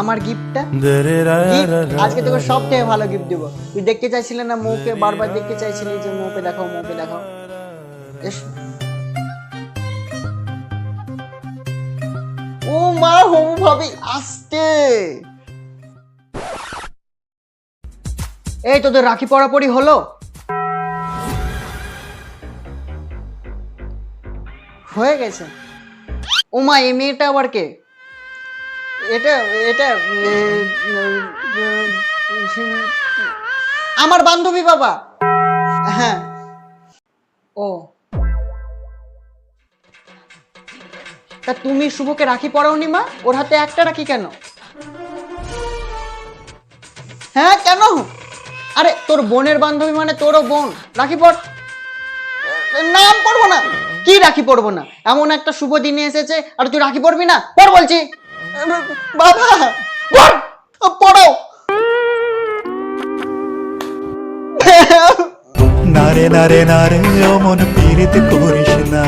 আমার গিফটটা আজকে তোকে সব থেকে ভালো গিফট দিব। তুই দেখতে চাইছিলে না মৌকে বারবার দেখতে চাইছিলি যে মৌকে দেখাও মৌকে দেখাও। ও মা হবু ভাবি আসতে এই তোদের রাখি পড়াপড়ি হলো? হয়ে গেছে। ও মা এই মেয়েটা আবার কে? এটা এটা এ, এ, এ, আমার বান্ধবী বাবা। হ্যাঁ। ও। তা তুমি শুভকে রাখি পরাওনি মা? ওর হাতে একটা রাখি কেন? হ্যাঁ কেন? আরে তোর বোনের বান্ধবী মানে তোরও বোন। রাখি পড় নাম পড়ব না। কি রাখি পড়ব না? এমন একটা শুভ দিনে এসেছে, আর তুই রাখি পড়বি না? পর বলছি। বাবা পড় পড়ো। নারে নারে নারে অমন পীড়িত করিস না।